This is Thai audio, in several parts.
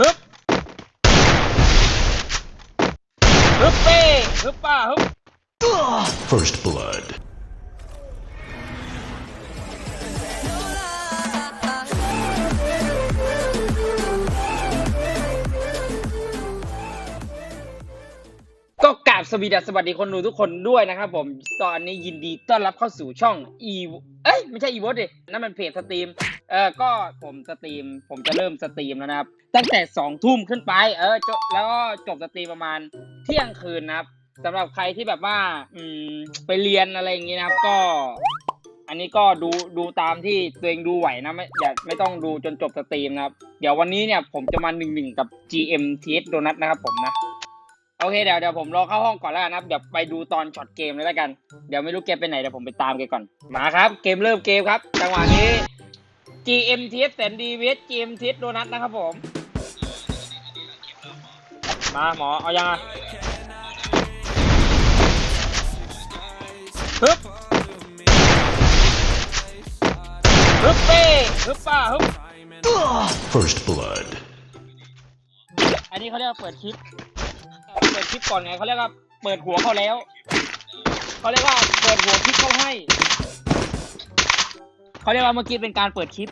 ฮึบฮึบเป้ฮึบป้าฮึบ First blood. ก็กราบสวีดัสสวัสดีคนดูทุกคนด้วยนะครับผม ตอนนี้ยินดีต้อนรับเข้าสู่ช่อง e เอ้ย ไม่ใช่ e v o ดินั่นมันเพจสตรีม เออก็ผมสตรีม ผมจะเริ่มสตรีมแล้วนะครับ ตั้งแต่สองทุ่มขึ้นไป เออจบแล้วก็จบสตรีมประมาณเที่ยงคืนนะครับสำหรับใครที่แบบว่า อืม ไปเรียนอะไรอย่างงี้นะครับ ก็ อันนี้ก็ดูดูตามที่ตัวเองดูไหวนะไม่อย่าไม่ต้องดูจนจบสตรีมนะครับ เดี๋ยววันนี้เนี่ยผมจะมาหนึ่งหนึ่งกับ GM TS Donut นะครับผมนะ โอเคเดี๋ยวเดี๋ยวผมรอเข้าห้องก่อนแล้วกันนะครับ เดี๋ยวไปดูตอนช็อตเกมเลยแล้วกัน เดี๋ยวไม่รู้เกมไปไหนเดี๋ยวผมไปตามแกก่อน มาครับ เกมเริ่มเกมครับ จังหวะนี้ GMTS แสนดีเวส GMTS โดนัทนะครับผม มาหมอ เอายังอะฮึบฮึบเป้ฮึบป้าฮึบ First blood. อันนี้เขาเรียกว่าเปิดคลิปเอ่อเปิดคลิปก่อนไงเขาเรียกว่าเปิดหัวเขาแล้ว เขาเรียกว่าเปิดหัวคลิปเขาให้ เขาเรียกว่าเมื่อกี้เป็นการเปิดคลิป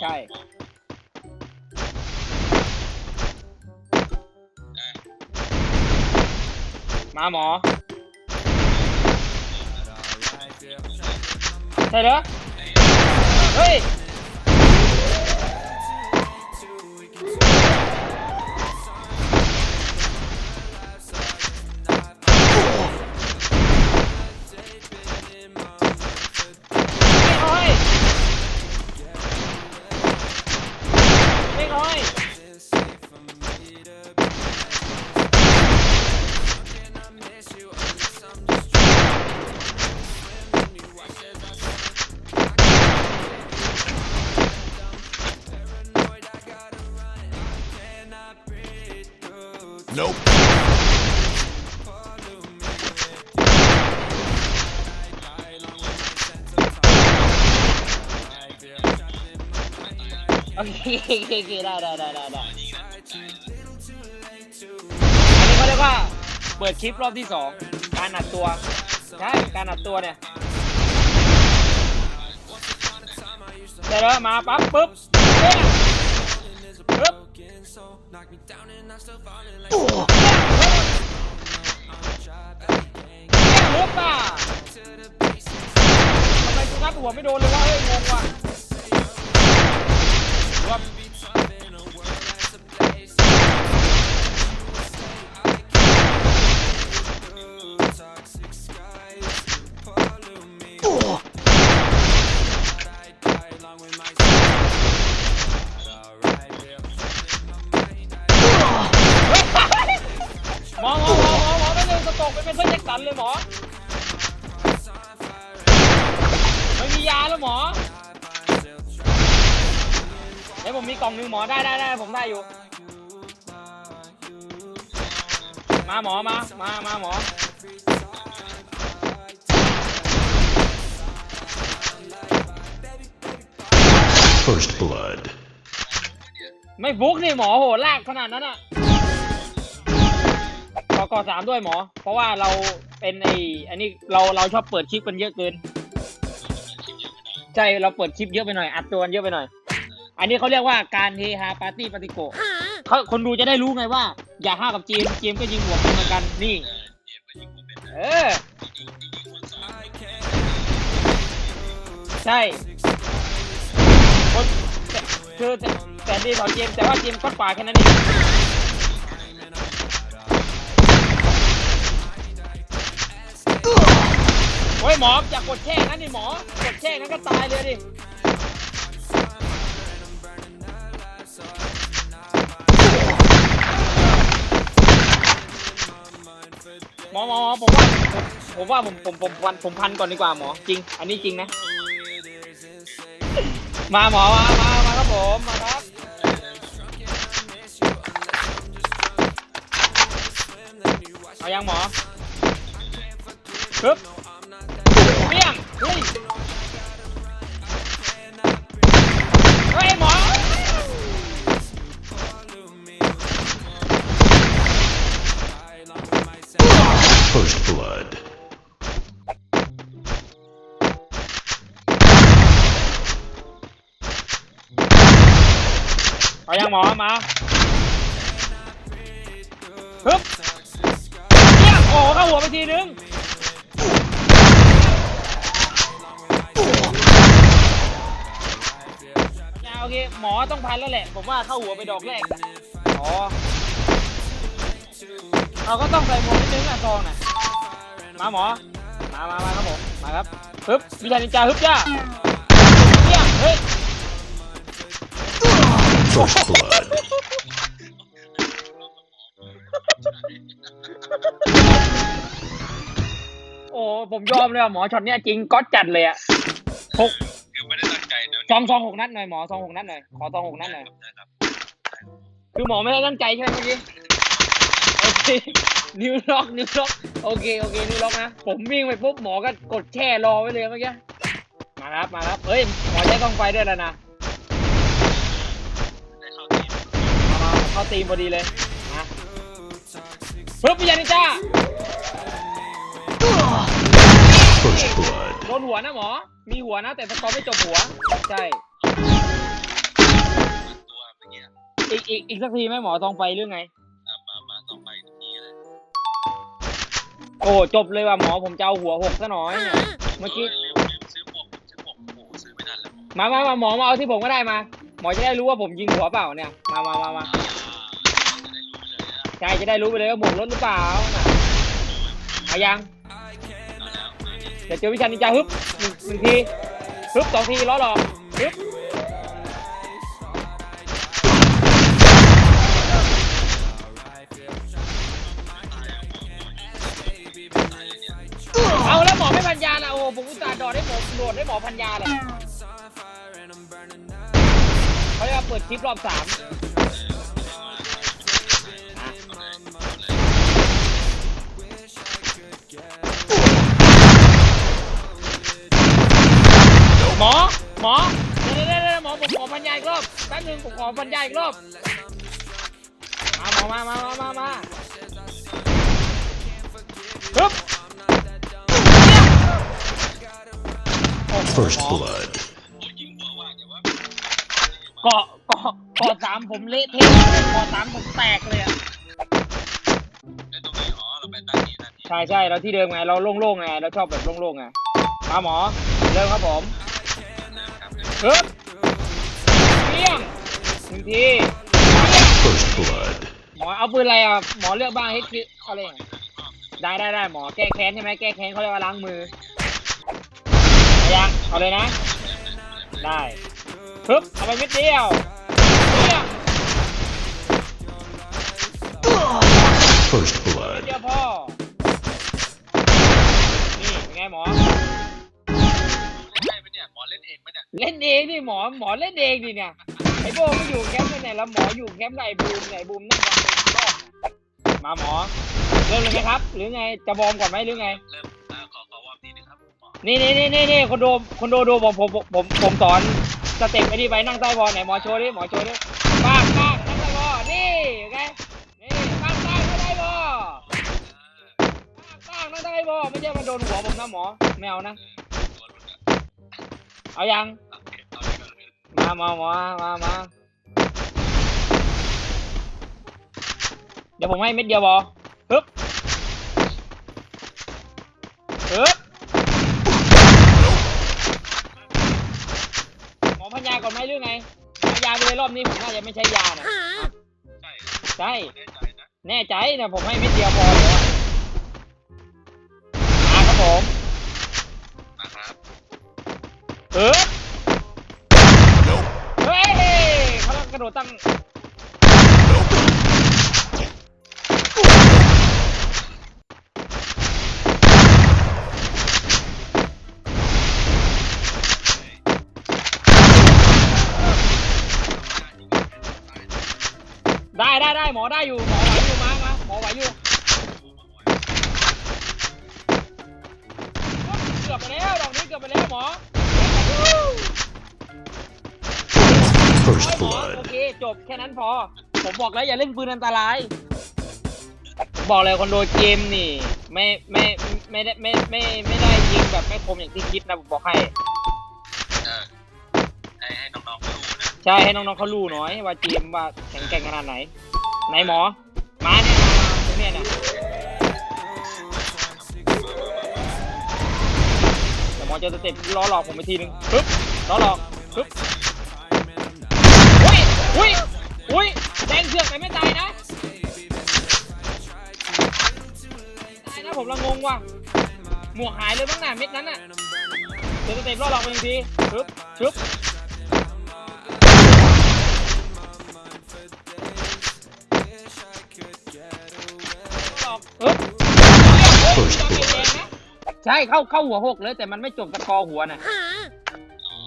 ใช่มาหมอใช่เหรอ เฮ้ย Nope. โอเคโอเคโอเคได้ได้ได้ได้ได้อันนี้เขาเรียกว่าเปิดคลิปรอบที่สองการอัดตัวใช่การอัดตัวเนี่ยเดี๋ยวมาปั๊บปุ๊บปุ๊บ เปี้ยงปุ๊บป่ะทำไมกูงัดหัวไม่โดนเลยวะเฮ้ยงงว่ะ ไม่มียาแล้วหมอ เดี๋ยวผมมีกล่องหนึงหมอได้ได้ได้ผมได้อยู่ มาหมอมา มามาหมอ First blood. ไม่ฟุกนี่หมอโหลากขนาดนั้นอะขอกอสามด้วยหมอ เพราะว่าเรา เป็นไออันนี้เราเราชอบเปิดคลิปกันเยอะเกิน ใช่เราเปิดคลิปเยอะไปหน่อย อัดตัวกันเยอะไปหน่อย อันนี้เขาเรียกว่าการเฮฮาปาร์ตี้ปาติโกเขาคนดูจะได้รู้ไงว่า อย่าห้ากับเจมส์เจมก็ยิงหัวเป็นเหมือนกันนี่ เออ ใช่ คนแต่คือแต่แต่ดีต่อเจมแต่ว่าเจมก็กว่าแค่นั้นเอง โอ้ยหมออย่ากดแช่งั้นดิหมอกดแช่งั้นก็ตายเลยดิหมอหมอหมอผมว่าผมผมว่าผมผมผมวันผมพันก่อนดีกว่าหมอจริง อันนี้จริงนะ มาหมอมามามาครับผมมาครับเอายังหมอปึ๊บ เฮ้ยหมอายังหมอมาฮึบโอ้เข้าหัวไปทีนึง อเคหมอต้องพันแล้วแหละ ผมว่าเข้าหัวไปดอกแรกอ๋อเราก็ต้องใส่หมวกนิดนึงอะซองน่ะมาหมอ มามามาครับผม มาครับฮึบวิชานินจาฮึบจ้าเนี่ยเฮ้ย First blood. โอ้ผมยอมเลยอะหมอช็อตเนี้ยจริงก๊อตจัดเลยอะ ซองซองหกนัดหน่อยหมอซองหกนัดหน่อยขอซองหกนัดหน่อยนะครับคือหมอไม่ได้ตั้งใจใช่ไหมเมื่อกี้โอเคนิ้วล็อกนิ้วล็อกโอเคโอเคนิ้วล็อกนะผมวิ่งไปปุ๊บหมอก็กดแช่รอไว้เลยเมื่อกี้มาครับมาครับเฮ้ยหมอใช้ต้องไฟด้วยแล้วนะได้เข้าทีมมามาเข้าตีมพอดีเลยมาปึ๊บพี่ยานิจ้า First blood. โดนหัวนะหมอ มีหัวนะ แต่สกอร์ไม่จบหัว ใช่ ตัวเมื่อกี้อีกอีกอีกสักทีไหมหมอตองไฟเรื่องไงอะมา มาต่อไปทีเลยโอ้จบเลยว่ะหมอผมจะเอาหัวหกซะหน่อยเนี่ยเมื่อกี้ลืมลืมซื้อหมวกซื้อหมวกโอ้โหซื้อไม่ทันแล้วมามามาหมอมาเอาที่ผมก็ได้มา หมอจะได้รู้ว่าผมยิงหัวเปล่าเนี่ย มามามามาอ่าจะได้รู้ไปเลยนะใช่จะได้รู้ไปเลยว่าหมวกลดหรือเปล่าน่ะเอายัง เดี๋ยวเจอวิชานินจาฮึบหนึ่งหนึ่งทีฮึบสองทีล้อหลอกฮึบเอาแล้วหมอไม่พันยาละโอ้ผมอุตส่าห์ดอดให้หมอโดดให้หมอพันยาเลยเขาจะเปิดคลิปรอบสาม หมอเดี๋ยวเดี๋ยวเดี๋ยวหมอผมขอพันยาอีกรอบแป๊บนึงผมขอพันยาอีกรอบมาหมอมามามามามาฮึบ First blood. โอ้ยิงหัวว่าแต่ว่าเกาะเกาะเกาะสามผมเละเทะเลยเกาะสามผมแตกเลยอะไอ้ตรงนี้อ๋อเราเป็นด้านนี้ด้านนี้ใช่ใช่เราที่เดิมไงเราโล่งๆไงเราชอบแบบโล่งๆไงมาหมอเริ่มครับผม ครับฮึบเปี้ยงหนึ่งทีเปี้ยง First blood. หมอเอาปืนอะไรอะ หมอเลือกบ้างให้คิดอะไรอย่างได้ได้ได้หมอแก้แค้นใช่ไหมแก้แค้นเขาเรียกว่าล้างมือเอายังเอาเลยนะ ได้ฮึบเอาไปเม็ดเดียวเปี้ยง First เดี blood. ยวพ่อ นี่เป็นไงหมอ เล่นเองไหมเนี่ยเล่นเองดิหมอหมอเล่นเองดิเนี่ยไอ้โบไม่อยู่แคมป์ไปไหนแล้วหมออยู่แคมป์ไหนบูมไหนบูมนั่งฟังในรอบมาหมอ เริ่มเลยไหมครับ หรือไงจะบอมก่อนไหมหรือไงเริ่มอ่าขอขอวอร์มทีนึงครับหมอนี่นี่นี่นี่นี่คนโดคนโดดูผมผมผมผมผมสอนสเต็ปไอ้นี่ไปนั่งใต้บอลไหนหมอโชว์ดิหมอโชว์ดิป้างป้างนั่งใต้บอลนี่ไงนี่ป้างป้างนั่งใต้บอลป้างป้างนั่งใต้บอลไม่ใช่มาโดนหัวผมนะหมอไม่เอานะตัวรุ่นอะ เอายังโอเคเอาดีกว่าเลยมามามามามาเดี๋ยวผมให้เม็ดเดียวบอฮึบฮึบหมอพันยาก่อนไหมหรือไงพันยาไปเลยรอบนี้ผมน่าจะไม่ใช้ยานะใช่ใช่แน่ใจนะแน่ใจนะผมให้เม็ดเดียวพอเลย ดตั้งได้ได้ได้หมอได้อยู่หมอไหวอยู่มามาหมอไหวอยู่เกือบไปแล้วดอกนี้เกือบไปแล้วหมอ First หมอโอ blood. เคจบแค่นั้นพอ ผมบอกแล้วอย่าเล่นปืนอันตรายผมบอกเลยคนโดนเกมนี่ ไม่ไม่ไม่ได้ไม่ไม่ไม่ได้ยิงแบบไม่คมอย่างที่คิดนะผมบอกให้ เออให้ให้น้องๆเขารู้นะใช่ให้น้องๆเขารู้หน่อยว่าเกมว่าแข็งแกร่งขนาดไหนไหนหมอ มาเนี่ยมาตรงเนี้ยนะแต่หมอจะสเต็ปล้อหลอกผมไปทีนึงปึ๊บล้อหลอกปึ๊บ แดงเสือกไปไม่ตายนะตายนะผมละงงว่ะหมวกหายเลยบ้างน่ะเม็ดนั้นน่ะเดี๋ยวสเต็ปล้อหลอกไปอีกทีปึ๊บชึบหลอกเอ๊บใช่เข้าเข้าหัวหกเลย แต่มันไม่จบสกอร์หัวน่ะอ๋อ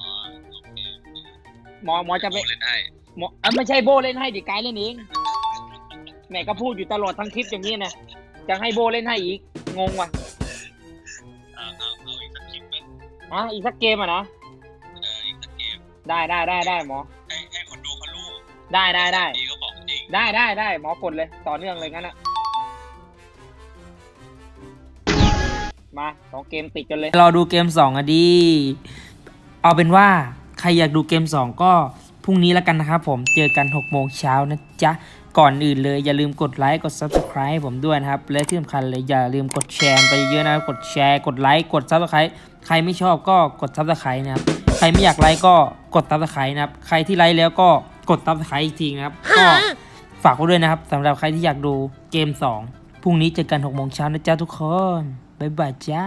หมอหมอจะไป โอ้เล่นให้ หมอเอ้ยไม่ใช่โบเล่นให้ดิกายเล่นเองแหม่ก็พูดอยู่ตลอดทั้งคลิปอย่างนี้นะจะให้โบเล่นให้อีก งงว่ะเอาเอาเอาอีกสักคลิปไหมอะอีกสักเกมอะนะเอออีกสักเกมได้ได้ได้ได้หมอ ให้ให้คนดูเขารู้ได้ได้ได้ ดีก็ของจริงได้ได้ได้หมอกดเลย ต่อเนื่องเลยงั้นอะมาสองเกมติดกันเลย รอดูเกม2อะดี เอาเป็นว่าใครอยากดูเกม2ก็ พรุ่งนี้แล้วกันนะครับผมเจอกัน 6 โมงเช้านะจ๊ะ ก่อนอื่นเลยอย่าลืมกดไลค์กด Subscribe ผมด้วยนะครับ และที่สำคัญเลยอย่าลืมกดแชร์ไปเยอะนะกดแชร์ กดไลค์กด Subscribe ใครไม่ชอบก็กด Subscribe นะครับใครไม่อยากไลค์ก็กด Subscribe นะครับใครที่ไลค์แล้วก็กด Subscribe อีกทีนะครับก็ฝากไว้ด้วยนะครับสำหรับใครที่อยากดูเกม 2พรุ่งนี้เจอกัน6โมงเช้านะจ๊ะทุกคนบ๊ายบายจ้า